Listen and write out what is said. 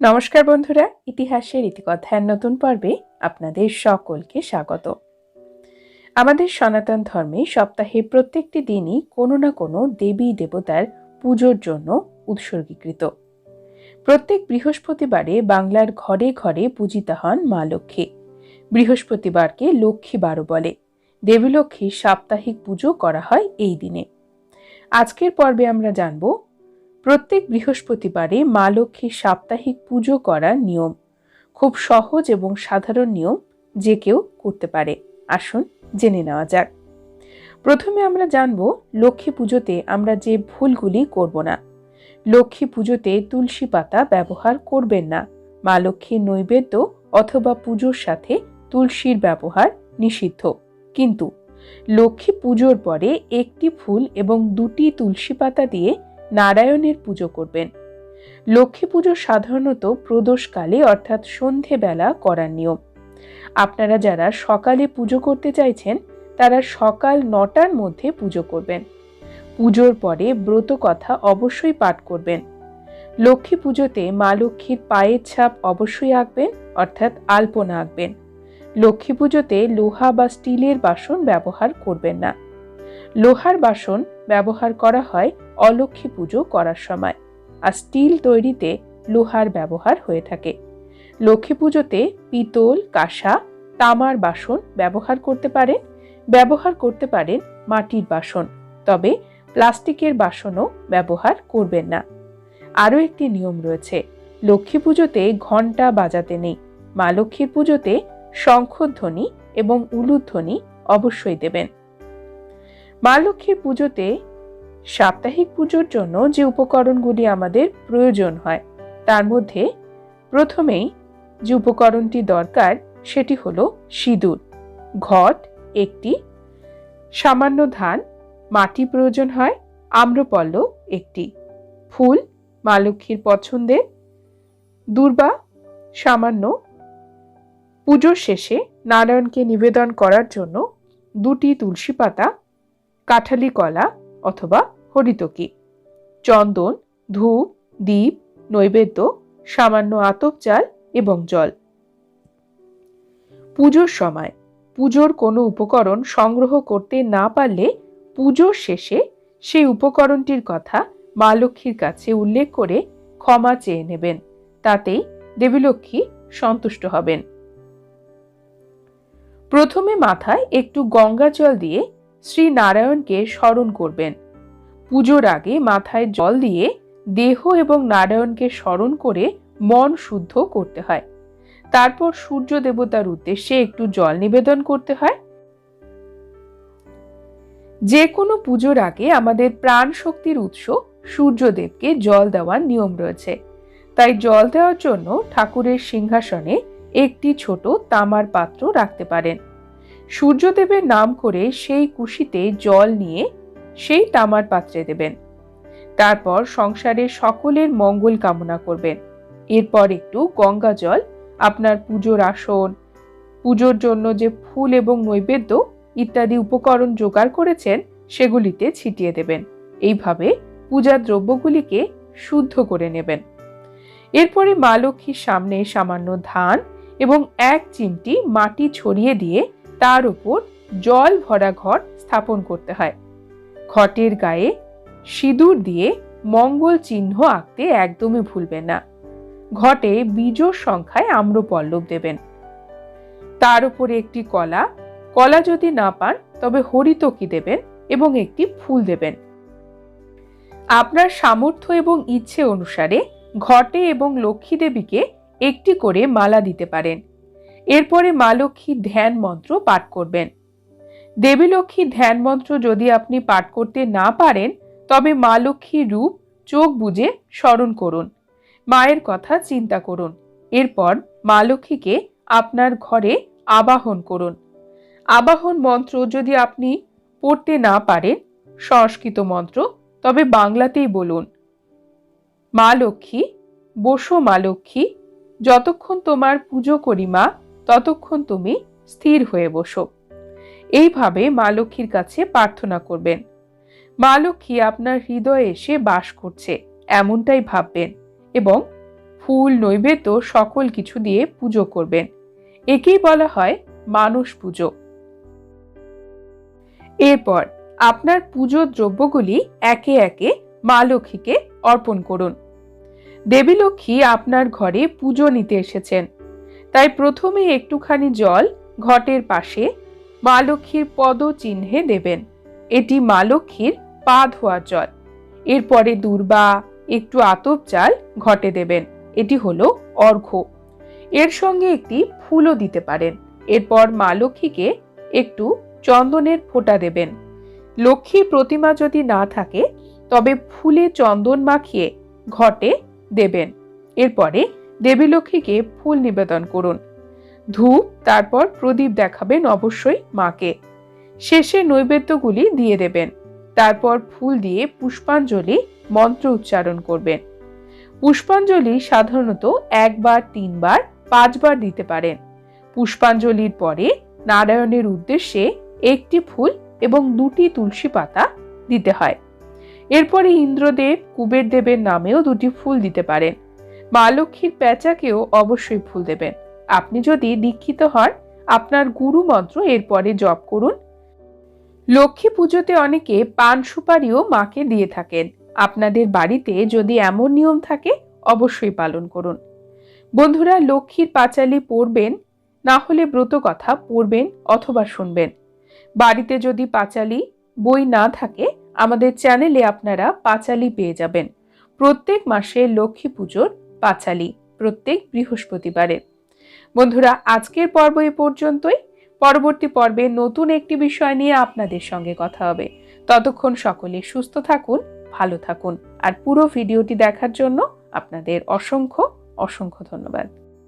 নমস্কার বন্ধুরা, ইতিহাসের ইতিকথার নতুন পর্বে আপনাদের সকলকে স্বাগত। আমাদের সনাতন ধর্মে সপ্তাহে প্রত্যেকটি দিনই কোনো না কোনো দেবী দেবতার পুজোর জন্য উৎসর্গীকৃত। প্রত্যেক বৃহস্পতিবারে বাংলার ঘরে ঘরে পূজিতা হন মা লক্ষ্মী। বৃহস্পতিবারকে লক্ষ্মী বারো বলে। দেবী লক্ষ্মীর সাপ্তাহিক পুজো করা হয় এই দিনে। আজকের পর্বে আমরা জানব প্রত্যেক বৃহস্পতিবারে মা লক্ষ্মীর সাপ্তাহিক পুজো করার নিয়ম। খুব সহজ এবং সাধারণ নিয়ম যে কেউ করতে পারে। আসুন জেনে নেওয়া যাক। প্রথমে আমরা জানব, লক্ষ্মী পুজোতে আমরা যে ভুলগুলি করব না। লক্ষ্মী পুজোতে তুলসী পাতা ব্যবহার করবেন না। মা লক্ষ্মীর নৈবেদ্য অথবা পুজোর সাথে তুলসীর ব্যবহার নিষিদ্ধ। কিন্তু লক্ষ্মী পুজোর পরে একটি ফুল এবং দুটি তুলসী পাতা দিয়ে নারায়ণের পুজো করবেন। লক্ষ্মী পুজো সাধারণত প্রদোষকালে, অর্থাৎ সন্ধেবেলা করার নিয়ম। আপনারা যারা সকালে পুজো করতে চাইছেন, তারা সকাল নটার মধ্যে পুজো করবেন। পুজোর পরে ব্রত কথা অবশ্যই পাঠ করবেন। লক্ষ্মী পুজোতে মা লক্ষ্মীর পায়ের ছাপ অবশ্যই আঁকবেন, অর্থাৎ আলপনা আঁকবেন। লক্ষ্মী পুজোতে লোহা বা স্টিলের বাসন ব্যবহার করবেন না। লোহার বাসন ব্যবহার করা হয় অলক্ষ্মী পুজো করার সময়, আর স্টিল তৈরিতে লোহার ব্যবহার হয়ে থাকে। লক্ষ্মী পুজোতে পিতল, কাঁসা, তামার বাসন ব্যবহার করতে পারেন, ব্যবহার করতে পারেন মাটির বাসন, তবে প্লাস্টিকের বাসনও ব্যবহার করবেন না। আরও একটি নিয়ম রয়েছে, লক্ষ্মী পুজোতে ঘণ্টা বাজাতে নেই। মা লক্ষ্মীর পুজোতে শঙ্খধ্বনি এবং উলুধ্বনি অবশ্যই দেবেন। মা লক্ষ্মীর পুজোতে সাপ্তাহিক পুজোর জন্য যে উপকরণগুলি আমাদের প্রয়োজন হয়, তার মধ্যে প্রথমেই যে উপকরণটি দরকার সেটি হলো সিঁদুর। ঘট একটি, সামান্য ধান, মাটি প্রয়োজন হয়, আম্রপল্ল একটি, ফুল, মা লক্ষ্মীর পছন্দের, দুর্বা, সামান্য। পুজোর শেষে নারায়ণকে নিবেদন করার জন্য দুটি তুলসী পাতা, কাঠালি কলা অথবা হরিতকি চন্দন, ধূপ দ্বীপ নৈবেদ্য, সামান্য আতপ চাল এবং জল। পুজোর সময়, পুজোর কোনো উপকরণ সংগ্রহ করতে না পারলে পুজোর শেষে সেই উপকরণটির কথা মা লক্ষ্মীর কাছে উল্লেখ করে ক্ষমা চেয়ে নেবেন। তাতেই দেবীলক্ষ্মী সন্তুষ্ট হবেন। প্রথমে মাথায় একটু গঙ্গা জল দিয়ে শ্রী নারায়ণকে স্মরণ করবেন। পুজোর আগে মাথায় জল দিয়ে দেহ এবং নারায়ণকে স্মরণ করে মন শুদ্ধ করতে হয়। তারপর সূর্য দেবতার উদ্দেশ্যে একটু জল নিবেদন করতে হয়। যে কোনো পুজোর আগে আমাদের প্রাণ শক্তির উৎস সূর্যদেবকে জল দেওয়ার নিয়ম রয়েছে। তাই জল দেওয়ার জন্য ঠাকুরের সিংহাসনে একটি ছোট তামার পাত্র রাখতে পারেন। সূর্যদেবের নাম করে সেই কুশিতে জল নিয়ে সেই তামার পাত্রে দেবেন। তারপর সংসারের সকলের মঙ্গল কামনা করবেন। এরপর একটু গঙ্গা জল, আপনার পুজোর আসন, পুজোর জন্য যে ফুল এবং নৈবেদ্য ইত্যাদি উপকরণ জোগাড় করেছেন, সেগুলিতে ছিটিয়ে দেবেন। এইভাবে পূজার দ্রব্যগুলিকে শুদ্ধ করে নেবেন। এরপরে মা লক্ষ্মীর সামনে সামান্য ধান এবং এক চিমটি মাটি ছড়িয়ে দিয়ে তার উপর জল ভরা ঘট স্থাপন করতে হয়। ঘটের গায়ে সিঁদুর দিয়ে মঙ্গল চিহ্ন আঁকতে একদমই ভুলবেন না। ঘটে বীজোর সংখ্যায় আম্রপল্লব দেবেন। তার উপরে একটি কলা কলা যদি না পান তবে হরিতকি দেবেন এবং একটি ফুল দেবেন। আপনার সামর্থ্য এবং ইচ্ছে অনুসারে ঘটে এবং লক্ষ্মী দেবীকে একটি করে মালা দিতে পারেন। এরপরে মা লক্ষ্মী ধ্যান মন্ত্র পাঠ করবেন। দেবী লক্ষ্মীর ধ্যান মন্ত্র যদি আপনি পাঠ করতে না পারেন, তবে মা লক্ষ্মীর রূপ চোখ বুঝে স্মরণ করুন। মায়ের কথা চিন্তা করুন। এরপর মা লক্ষ্মীকে আপনার ঘরে আবাহন করুন। আবাহন মন্ত্র যদি আপনি পড়তে না পারেন, সংস্কৃত মন্ত্র, তবে বাংলাতেই বলুন। মা লক্ষ্মী, বসো মা লক্ষ্মী, যতক্ষণ তোমার পুজো করি মা ততক্ষণ তুমি স্থির হয়ে বসো। এইভাবে মা লক্ষ্মীর কাছে প্রার্থনা করবেন। মা লক্ষ্মী আপনার হৃদয়ে এসে বাস করছে, এমনটাই ভাববেন এবং ফুল নৈবেদ্য সকল কিছু দিয়ে পুজো করবেন। একেই বলা হয় মানুষ পুজো। এরপর আপনার পুজোর দ্রব্যগুলি একে একে মা লক্ষ্মীকে অর্পণ করুন। দেবী লক্ষ্মী আপনার ঘরে পুজো নিতে এসেছেন। তাই প্রথমে একটুখানি জল ঘটের পাশে মা লক্ষ্মীর পদ চিহ্নে দেবেন। এটি মা লক্ষ্মীর পা ধোয়ার জল। এরপরে দূর্বা একটু আতপ চাল ঘটে দেবেন। এটি হলো অর্ঘ্য। এর সঙ্গে একটি ফুলও দিতে পারেন। এরপর মা লক্ষ্মীকে একটু চন্দনের ফোঁটা দেবেন। লক্ষ্মী প্রতিমা যদি না থাকে, তবে ফুলে চন্দন মাখিয়ে ঘটে দেবেন। এরপরে দেবী লক্ষ্মীকে ফুল নিবেদন করুন। ধূপ, তারপর প্রদীপ দেখাবেন অবশ্যই মাকে। শেষে নৈবেদ্যগুলি দিয়ে দেবেন। তারপর ফুল দিয়ে পুষ্পাঞ্জলি, মন্ত্র উচ্চারণ করবেন। পুষ্পাঞ্জলি সাধারণত একবার, তিনবার, পাঁচবার দিতে পারেন। পুষ্পাঞ্জলির পরে নারায়ণের উদ্দেশ্যে একটি ফুল এবং দুটি তুলসী পাতা দিতে হয়। এরপরে ইন্দ্রদেব কুবের দেবের নামেও দুটি ফুল দিতে পারেন। মা লক্ষ্মীর প্যাঁচাকেও অবশ্যই ফুল দেবেন। আপনি যদি দীক্ষিত হন, আপনার গুরু মন্ত্র এরপরে জপ করুন। লক্ষ্মী পুজোতে অনেকে পান সুপারিও মাকে দিয়ে থাকেন। আপনাদের বাড়িতে যদি এমন নিয়ম থাকে, অবশ্যই পালন করুন। বন্ধুরা, লক্ষ্মীর পাঁচালি পড়বেন, না হলে ব্রত কথা পড়বেন অথবা শুনবেন। বাড়িতে যদি পাঁচালি বই না থাকে, আমাদের চ্যানেলে আপনারা পাঁচালি পেয়ে যাবেন। প্রত্যেক মাসে লক্ষ্মী পুজোর পাঁচালি প্রত্যেক বৃহস্পতিবারে। বন্ধুরা, আজকের পর্ব এ পর্যন্তই। পরবর্তী পর্বে নতুন একটি বিষয় নিয়ে আপনাদের সঙ্গে কথা হবে। ততক্ষণ সকলে সুস্থ থাকুন, ভালো থাকুন। আর পুরো ভিডিওটি দেখার জন্য আপনাদের অসংখ্য অসংখ্য ধন্যবাদ।